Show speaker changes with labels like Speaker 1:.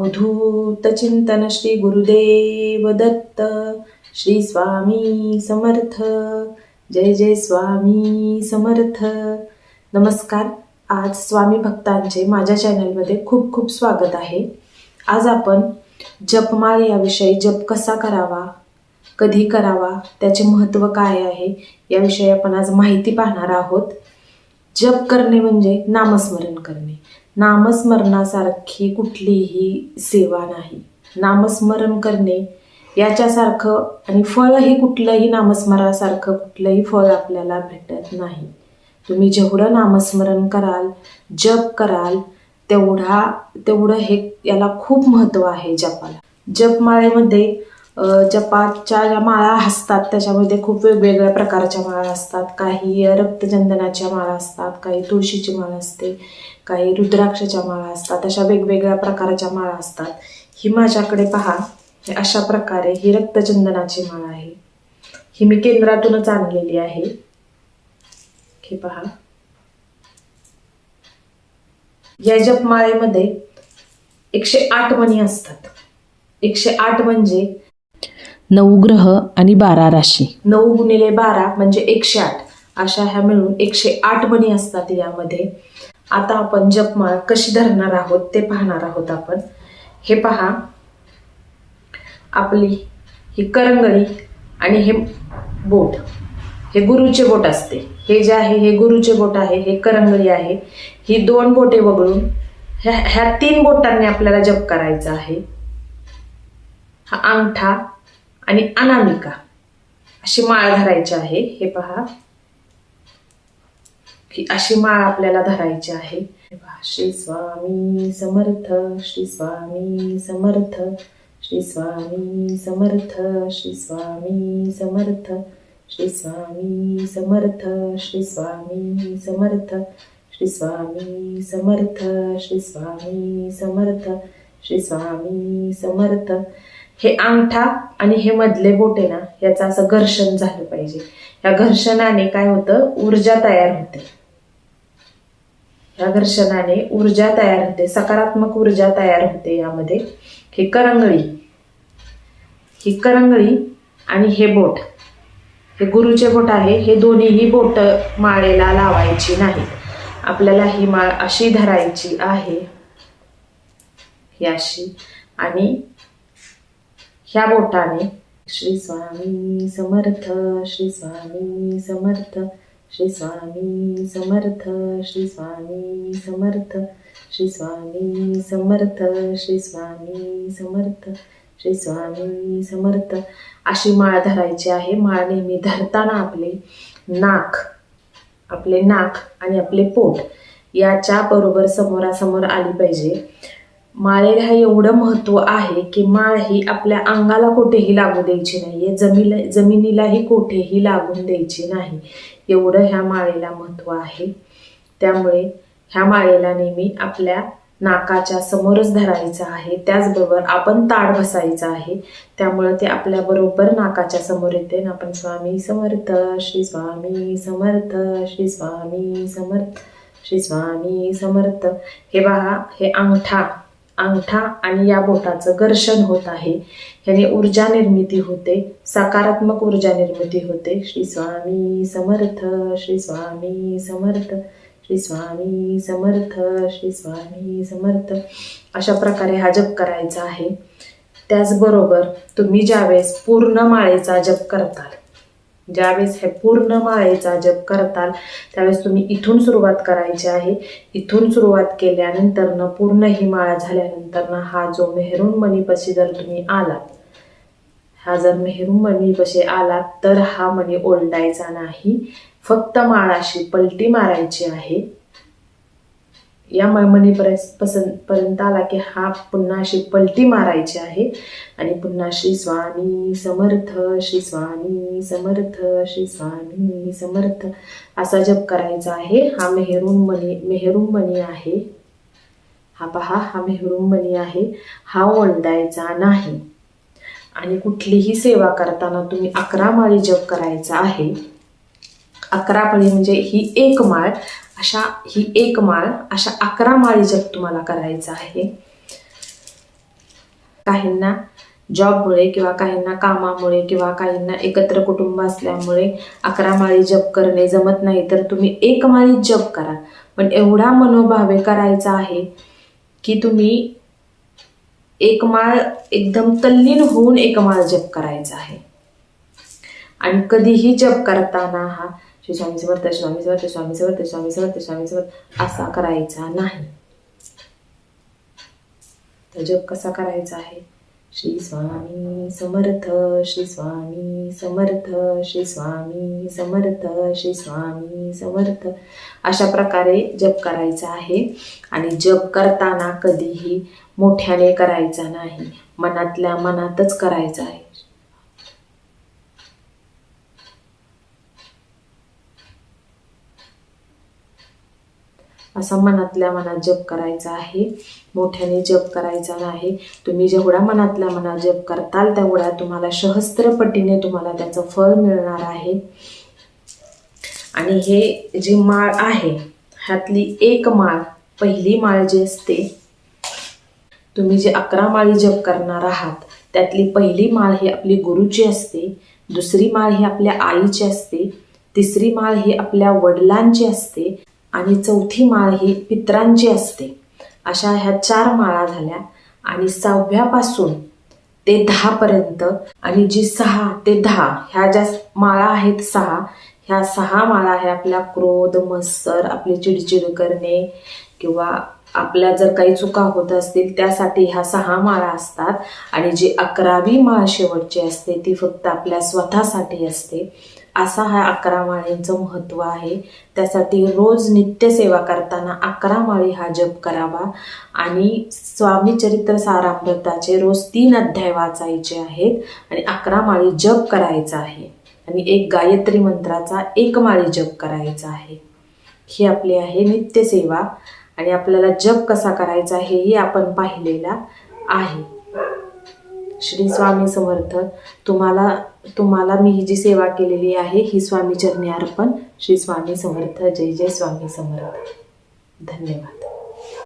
Speaker 1: अवधूत चिंतन श्री गुरुदेव दत्त श्री स्वामी समर्थ जय जय स्वामी समर्थ. नमस्कार आज स्वामी भक्तांचे माझ्या चॅनलमध्ये खूप खूप स्वागत आहे. आज आपण जपमाळ याविषयी जप कसा करावा कधी करावा त्याचे महत्त्व काय आहे याविषयी आपण आज माहिती पाहणार आहोत. जप करणे म्हणजे नामस्मरण करणे. नामस्मरणासारखी कुठलीही सेवा नाही. नामस्मरण करणे याच्यासारखं आणि फळही कुठलंही नामस्मरणासारखं कुठलंही फळ आपल्याला भेटत नाही. तुम्ही जेवढं नामस्मरण कराल जप कराल तेवढा तेवढं हे याला खूप महत्त्व आहे जपाला. जपमाळेमध्ये अ, जपाच्या ज्या माळा असतात त्याच्यामध्ये खूप वेगवेगळ्या प्रकारच्या माळा असतात. काही रक्तचंदनाच्या माळा असतात काही तुळशीची माळ असते काही रुद्राक्षाच्या माळा असतात अशा वेगवेगळ्या प्रकारच्या माळा असतात. ही माझ्याकडे पहा अशा प्रकारे ही रक्तचंदनाची माळ आहे. ही मी केंद्रातूनच आणलेली आहे. हे पहा. या जपमाळेमध्ये एकशे आठ मणी असतात. एकशे आठ म्हणजे
Speaker 2: नऊ ग्रह आणि बारा राशी.
Speaker 1: नऊ गुणिले बारा म्हणजे एकशे आठ. अशा ह्या मिळून एकशे आठ मणी असतात यामध्ये. आता आपण जपमाळ कशी धरणार आहोत ते पाहणार आहोत आपण. हे पहा. आपली ही करंगळी आणि हे बोट. हे गुरुचे बोट असते. हे जे आहे हे गुरुचे बोट आहे हे करंगळी आहे. ही दोन बोटे वगळून ह्या ह्या तीन बोटांनी आपल्याला जप करायचा आहे. हा अंगठा आणि अनामिका. अशी माळ धरायची आहे. हे पहा. की अशी माळ आपल्याला धरायची आहे. श्री स्वामी समर्थ श्री स्वामी समर्थ श्री स्वामी समर्थ श्री स्वामी समर्थ श्री स्वामी समर्थ श्री स्वामी समर्थ श्री स्वामी समर्थ श्री स्वामी समर्थ श्री स्वामी समर्थ. हे अंगठा आणि हे मधले बोट आहे ना याचं असं घर्षण झालं पाहिजे. या घर्षणाने काय होतं? ऊर्जा तयार होते. या घर्षणाने ऊर्जा तयार होते. सकारात्मक ऊर्जा तयार होते यामध्ये. ही करंगळी. ही करंगळी आणि हे बोट. हे गुरुचे बोट आहे. हे दोन्हीही बोट माळेला लावायची नाहीत. आपल्याला ही माळ अशी धरायची आहे. ही अशी आणि ह्या बोटाने श्री स्वामी समर्थ श्री स्वामी समर्थ श्री स्वामी समर्थ श्री स्वामी समर्थ श्री स्वामी समर्थ श्री स्वामी समर्थ श्री स्वामी समर्थ. अशी माळ धरायची आहे. माळ नेहमी धरताना आपले नाक आपले नाक आणि आपले पोट याच्या बरोबर समोरासमोर आली पाहिजे. माळेला एवढं महत्त्व आहे की माळ ही आपल्या अंगाला कुठेही लागू द्यायची नाहीये. जमीला जमिनीलाही कोठेही लागून द्यायची नाही. एवढं ह्या माळेला महत्त्व आहे. त्यामुळे ह्या माळेला नेहमी आपल्या नाकाच्या समोरच धरायचं आहे. त्याचबरोबर आपण ताड बसायचं आहे. त्यामुळे ते आपल्या बरोबर नाकाच्या समोर येते. ना आपण स्वामी समर्थ श्री स्वामी समर्थ श्री स्वामी समर्थ श्री स्वामी समर्थ. हे बघा हे अंगठा अंगठा आणि या बोटाचं घर्षण होत आहे. ह्याने ऊर्जा निर्मिती होते. सकारात्मक ऊर्जा निर्मिती होते. श्री स्वामी समर्थ श्री स्वामी समर्थ श्री स्वामी समर्थ श्री स्वामी समर्थ. अशा प्रकारे हा जप करायचा आहे. त्याचबरोबर तुम्ही ज्यावेळेस पूर्ण माळेचा जप करताल ज्यावेळेस हे पूर्ण माळेचा जप करताल त्यावेळेस तुम्ही इथून सुरुवात करायची आहे. इथून सुरुवात केल्यानंतर पूर्ण ही माळा झाल्यानंतर हा जो मेहरून मणीपाशी जर तुम्ही आलात हा जर मेहरून मणीपाशी आलात तर हा मणी ओलडायचा नाही. फक्त माळाशी पलटी मारायची आहे. या मणीपर्यंत पसंत पर्यंत आला की हा पुन्हा अशी पलटी मारायची आहे. आणि पुन्हा श्री स्वामी समर्थ श्री स्वामी समर्थ श्री स्वामी समर्थ असा जप करायचा आहे. हा मेहरून मणी मेहरून मणी आहे. हा पहा हा मेहरून मणी आहे. हा ओंडायचा नाही. आणि कुठलीही सेवा करताना तुम्ही अकरा माळी जप करायचा आहे. अकरा माळी म्हणजे ही एक माळ. अशा ही एक माळ अशा अकरा माळी जप तुम्हाला करायचा आहे. काहींना जॉबमुळे किंवा काहींना कामामुळे किंवा काहींना एकत्र कुटुंब असल्यामुळे अकरा माळी जप करणे जमत नाही तर तुम्ही एक माळी जप करा. पण एवढा मनोभावे करायचा आहे की तुम्ही एक माळ एकदम तल्लीन होऊन एक माळ जप करायचा आहे. आणि कधीही जप करताना हा श्री स्वामी समर्थ स्वामी समर्थ स्वामी समर्थ स्वामी समर्थ स्वामी समर्थ असा करायचा नाही. तर जप कसा करायचा आहे? श्री स्वामी समर्थ श्री स्वामी समर्थ श्री स्वामी समर्थ श्री स्वामी समर्थ. अशा प्रकारे जप करायचा आहे. आणि जप करताना कधीही मोठ्याने करायचा नाही. मनातल्या मनातच करायचा आहे. असा मनातल्या मनात जप करायचा आहे. मोठ्याने जप करायचा नाही. तुम्ही जेवढा मनातल्या मनात जप करताल तेवढा तुम्हाला सहस्त्रपटीने तुम्हाला त्याचं फळ मिळणार आहे. आणि हे जी माळ आहे ह्यातली एक माळ पहिली माळ जी असते तुम्ही जे अकरा माळी जप करणार आहात त्यातली पहिली माळ ही आपली गुरुची असते दुसरी माळ ही आपल्या आईची असते तिसरी माळ ही आपल्या वडिलांची असते आणि चौथी माळ ही पित्रांची असते. अशा ह्या चार माळा झाल्या आणि सहाव्यापासून ते दहापर्यंत आणि जी सहा ते दहा ह्या ज्या माळा आहेत सहा ह्या सहा माळा ह्या आपल्या क्रोध मत्सर आपली चिडचिड करणे किंवा आपल्या जर काही चुका होत असतील त्यासाठी ह्या सहा माळा असतात. आणि जी अकरावी माळ शेवटची असते ती फक्त आपल्या स्वतःसाठी असते. असा हा अकरा माळींचं महत्त्व आहे. त्यासाठी रोज नित्यसेवा करताना अकरा माळी हा जप करावा. आणि स्वामीचरित्र सारामृताचे रोज तीन अध्याय वाचायचे आहेत आणि अकरा माळी जप करायचा आहे. आणि एक गायत्री मंत्राचा एक माळी जप करायचा आहे. ही आपली आहे नित्यसेवा. आणि आपल्याला जप कसा करायचा हेही आपण पाहिलेला आहे. श्री स्वामी समर्थ तुम्हाला तुम्हाला मी ही जी सेवा केलेली आहे ही स्वामी चरणी अर्पण. श्री स्वामी समर्थ जय जय स्वामी समर्थ. धन्यवाद.